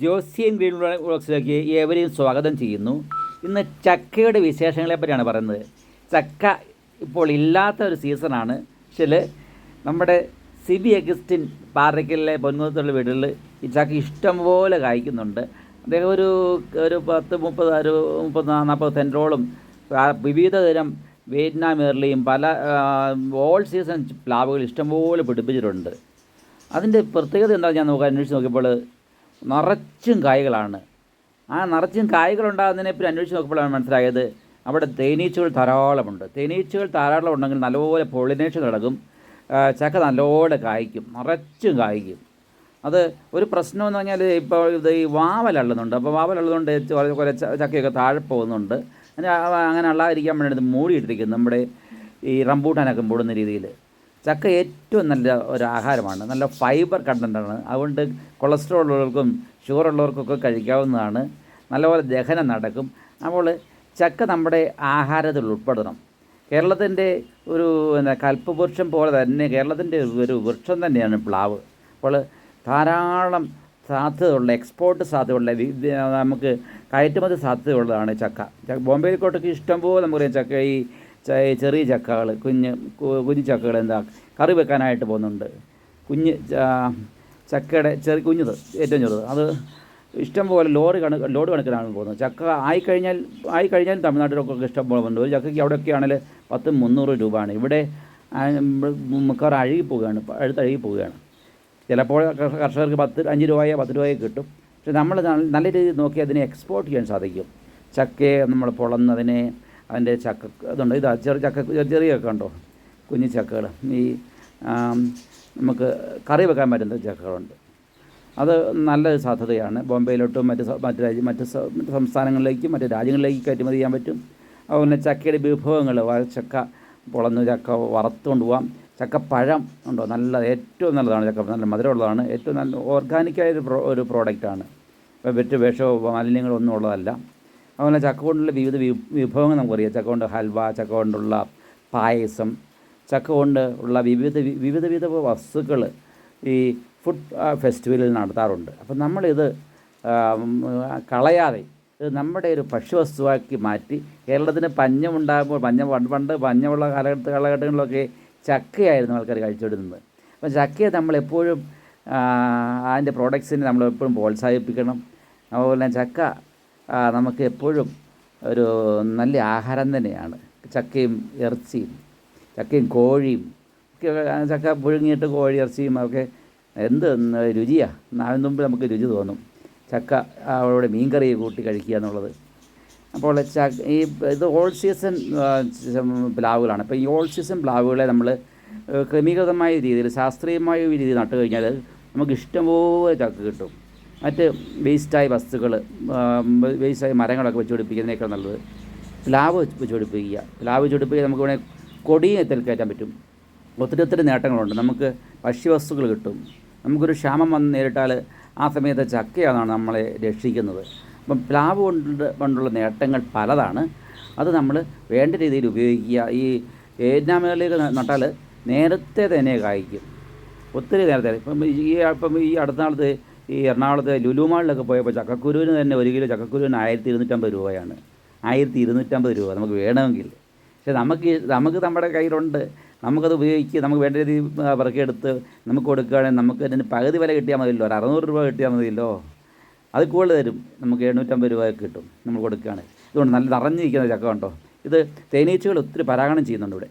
ജോസിയൻ green വ്ളോഗ്സിലേക്ക് ഏവരെയും സ്വാഗതം ചെയ്യുന്നു. ഇന്ന് ചക്കയുടെ വിശേഷങ്ങളെ പറ്റിയാണ് പറയുന്നത്. ചക്ക ഇപ്പോൾ ഇല്ലാത്ത ഒരു സീസണാണ്. പക്ഷേ നമ്മുടെ സിബി അഗസ്റ്റിൻ പാറയ്ക്കലിലെ പൊന്മുഖത്തുള്ള വീടുകളിൽ ഈ ചക്ക ഇഷ്ടംപോലെ കായ്ക്കുന്നുണ്ട്. അദ്ദേഹം ഒരു ഒരു പത്ത് മുപ്പത് ഒരു മുപ്പത് നാൽപ്പത് സെന്ററോളം വിവിധ തരം വിയറ്റ്നാം എയർലിയും പല ഓൾ സീസൺ പ്ലാവുകൾ ഇഷ്ടംപോലെ പിടിപ്പിച്ചിട്ടുണ്ട്. അതിന്റെ പ്രത്യേകത എന്താണെന്ന് ഞാൻ നോക്കാൻ അന്വേഷിച്ച് നോക്കിയപ്പോൾ നിറച്ചും കായ്കളാണ്. ആ നിറച്ചും കായ്കളുണ്ടാകുന്നതിനെ പറ്റി അന്വേഷിച്ച് നോക്കിയപ്പോഴാണ് മനസ്സിലായത് അവിടെ തേനീച്ചകൾ ധാരാളമുണ്ട്. തേനീച്ചകൾ ധാരാളം ഉണ്ടെങ്കിൽ നല്ലപോലെ പൊളിനേഷൻ നടക്കും. ചക്ക നല്ലപോലെ കായ്ക്കും. നിറച്ചും കായ്ക്കും. അത് ഒരു പ്രശ്നം എന്ന് പറഞ്ഞാൽ ഇപ്പോൾ ഇത് ഈ വാവലള്ളുന്നുണ്ട് അപ്പോൾ വാവലള്ളുന്നുണ്ട് കുറേ ചക്കയൊക്കെ താഴെ പോകുന്നുണ്ട്. അങ്ങനെ അങ്ങനെ അള്ളാതിരിക്കാൻ വേണ്ടി ഇത് മൂടിയിട്ടിരിക്കുന്നു നമ്മുടെ ഈ റംബൂട്ടാനൊക്കെ മൂടുന്ന രീതിയിൽ. ചക്ക ഏറ്റവും നല്ല ഒരു ആഹാരമാണ്. നല്ല ഫൈബർ കണ്ടന്റാണ് അതുകൊണ്ട് കൊളസ്ട്രോൾ ഉള്ളവർക്കും ഷുഗർ ഉള്ളവർക്കൊക്കെ കഴിക്കാവുന്നതാണ്. നല്ലപോലെ ദഹനം നടക്കും. അപ്പോൾ ചക്ക നമ്മുടെ ആഹാരത്തിൽ ഉൾപ്പെടണം. കേരളത്തിന്റെ ഒരു എന്താ കൽപ്പവൃക്ഷം പോലെ തന്നെ കേരളത്തിന്റെ ഒരു വൃക്ഷം തന്നെയാണ് പ്ലാവ്. അപ്പോൾ ധാരാളം സാധ്യതയുള്ള എക്സ്പോർട്ട് സാധ്യതയുള്ള നമുക്ക് കയറ്റുമതി സാധ്യതയുള്ളതാണ് ചക്ക. ബോംബെയിൽ കോട്ടയ്ക്ക് ഇഷ്ടംപോലെ നമുക്കറിയാം ചക്ക ഈ ചെറിയ ചക്കകൾ കുഞ്ഞ് കുഞ്ഞു ചക്കകൾ എന്താ കറി വെക്കാനായിട്ട് പോകുന്നുണ്ട്. കുഞ്ഞ് ചക്കയുടെ ചെറിയ കുഞ്ഞത് ഏറ്റവും ചെറുത്. അത് ഇഷ്ടംപോലെ ലോറി കണക്ക് ലോഡ് കണക്കിനാണ് പോകുന്നത്. ചക്ക ആയിക്കഴിഞ്ഞാൽ ആയിക്കഴിഞ്ഞാൽ തമിഴ്നാട്ടിലൊക്കെ ഇഷ്ടംപോലെ ഉണ്ട്. ഒരു ചക്കയ്ക്ക് അവിടെയൊക്കെ ആണെങ്കിൽ പത്ത് മുന്നൂറ് രൂപയാണ്. ഇവിടെ മിക്കവാറും അഴുകി പോവുകയാണ് അഴുത്ത് അഴുകി പോവുകയാണ്. ചിലപ്പോൾ കർഷകർക്ക് പത്ത് അഞ്ച് രൂപയോ പത്ത് രൂപയോ കിട്ടും. പക്ഷെ നമ്മൾ നല്ല രീതിയിൽ നോക്കി അതിനെ എക്സ്പോർട്ട് ചെയ്യാൻ സാധിക്കും. ചക്കയെ നമ്മൾ പൊളന്നതിനെ അതിന്റെ ചക്ക അതുണ്ട്. ഇതാ ചെറിയ ചക്ക ചെറിയ ചെറിയൊക്കെ ഉണ്ടോ? കുഞ്ഞു ചക്കകൾ. ഈ നമുക്ക് കറി വെക്കാൻ പറ്റുന്ന ചക്കകളുണ്ട്. അത് നല്ലൊരു സാധ്യതയാണ്. ബോംബെയിലോട്ടും മറ്റ് മറ്റു രാജ്യം മറ്റ് മറ്റ് സംസ്ഥാനങ്ങളിലേക്കും മറ്റ് രാജ്യങ്ങളിലേക്ക് കയറ്റുമതി ചെയ്യാൻ പറ്റും. അതുപോലെ ചക്കയുടെ വിഭവങ്ങൾ ചക്ക പൊളന്ന് ചക്ക വറുത്തുകൊണ്ട് പോകാം ചക്കപ്പഴം ഉണ്ടോ? നല്ല ഏറ്റവും നല്ലതാണ് ചക്ക നല്ല മധുരമുള്ളതാണ്. ഏറ്റവും നല്ല ഓർഗാനിക്കായ ഒരു പ്രോ ഒരു പ്രോഡക്റ്റാണ്. വെറ്റ് വിഷമോ മാലിന്യങ്ങളോ ഒന്നും ഉള്ളതല്ല. അതുപോലെ ചക്ക കൊണ്ടുള്ള വിവിധ വിഭവങ്ങൾ നമുക്കറിയാം. ചക്ക കൊണ്ട് ഹൽവ ചക്ക കൊണ്ടുള്ള പായസം ചക്ക കൊണ്ട് ഉള്ള വിവിധ വിവിധ വിധ വസ്തുക്കൾ ഈ ഫുഡ് ഫെസ്റ്റിവലിൽ നടത്താറുണ്ട്. അപ്പം നമ്മളിത് കളയാതെ ഇത് നമ്മുടെ ഒരു ഭക്ഷ്യവസ്തുവാക്കി മാറ്റി കേരളത്തിന് പഞ്ഞമുണ്ടാകുമ്പോൾ പഞ്ഞ പണ്ട് പണ്ട് പഞ്ഞമുള്ള കാലഘട്ട കാലഘട്ടങ്ങളിലൊക്കെ ചക്കയായിരുന്നു ആൾക്കാർ കഴിച്ചുകൊണ്ടിരുന്നത്. അപ്പം ചക്കയെ നമ്മളെപ്പോഴും അതിന്റെ പ്രോഡക്ട്സിനെ നമ്മളെപ്പോഴും പ്രോത്സാഹിപ്പിക്കണം. അതുപോലെ ചക്ക നമുക്ക് എപ്പോഴും ഒരു നല്ല ആഹാരം തന്നെയാണ്. ചക്കയും ഇറച്ചിയും ചക്കയും കോഴിയും ചക്ക പുഴുങ്ങിയിട്ട് കോഴി ഇറച്ചിയും ഒക്കെ എന്ത് രുചിയാണ് നാവിന് മുമ്പ് നമുക്ക് രുചി തോന്നും. ചക്ക അവളുടെ മീൻകറി കൂട്ടി കഴിക്കുക എന്നുള്ളത്. അപ്പോൾ ചക്ക ഈ ഇത് ഓൾ സീസൺ പ്ലാവുകളാണ്. അപ്പോൾ ഈ ഓൾ സീസൺ പ്ലാവുകളെ നമ്മൾ ക്രമീകൃതമായ രീതിയിൽ ശാസ്ത്രീയമായ രീതിയിൽ നട്ടു കഴിഞ്ഞാൽ നമുക്ക് ഇഷ്ടംപോലെ ചക്ക കിട്ടും. മറ്റ് വേസ്റ്റായ വസ്തുക്കൾ വേസ്റ്റായ മരങ്ങളൊക്കെ വെച്ച് പിടിപ്പിക്കുന്നതിനേക്കാൾ നല്ലത്. പ്ലാവ് വെച്ച് പിടിപ്പിക്കുക. പ്ലാവ് വെച്ച് പിടിപ്പിക്കുക നമുക്ക് വേണേൽ കൊടിയും കയറ്റാൻ പറ്റും. ഒത്തിരി ഒത്തിരി നേട്ടങ്ങളുണ്ട്. നമുക്ക് ഭക്ഷ്യവസ്തുക്കൾ കിട്ടും. നമുക്കൊരു ക്ഷാമം വന്ന് നേരിട്ടാൽ ആ സമയത്ത് ചക്കയാണ് നമ്മളെ രക്ഷിക്കുന്നത്. അപ്പം പ്ലാവ് കൊണ്ട് കൊണ്ടുള്ള നേട്ടങ്ങൾ പലതാണ്. അത് നമ്മൾ വേണ്ട രീതിയിൽ ഉപയോഗിക്കുക. ഈ ഏനാമകളിലേക്ക് നട്ടാൽ നേരത്തെ തന്നെ കായ്ക്കും. ഒത്തിരി നേരത്തെ. ഇപ്പം ഈ ഇപ്പം ഈ അടുത്ത നാളത്ത് ഈ എറണാകുളത്ത് ലുലുമാളിലൊക്കെ പോയപ്പോൾ ചക്കക്കുരുവിന് തന്നെ ഒരു കിലോ ചക്കക്കുരുവിന് ആയിരത്തി ഇരുന്നൂറ്റമ്പത് രൂപയാണ്. ആയിരത്തി ഇരുന്നൂറ്റമ്പത് രൂപ നമുക്ക് വേണമെങ്കിൽ. പക്ഷേ നമുക്ക് നമുക്ക് നമ്മുടെ കയ്യിലുണ്ട്. നമുക്കത് ഉപയോഗിക്കുക നമുക്ക് വേണ്ട രീതിയിൽ പറക്കിയെടുത്ത് നമുക്ക് കൊടുക്കുകയാണെങ്കിൽ നമുക്ക് അതിന് പകുതി വില കിട്ടിയാൽ മതിയല്ലോ. ഒരു അറുന്നൂറ് രൂപ കിട്ടിയാൽ മതിയല്ലോ. അത് കൂടുതൽ തരും. നമുക്ക് എണ്ണൂറ്റമ്പത് രൂപ കിട്ടും നമ്മൾ കൊടുക്കുകയാണ് ഇതുകൊണ്ട് നല്ല നിറഞ്ഞിരിക്കുന്ന ചക്ക കണ്ടോ? ഇത് തേനീച്ചകൾ ഒത്തിരി പരാഗണം ചെയ്യുന്നുണ്ട് ഇവിടെ.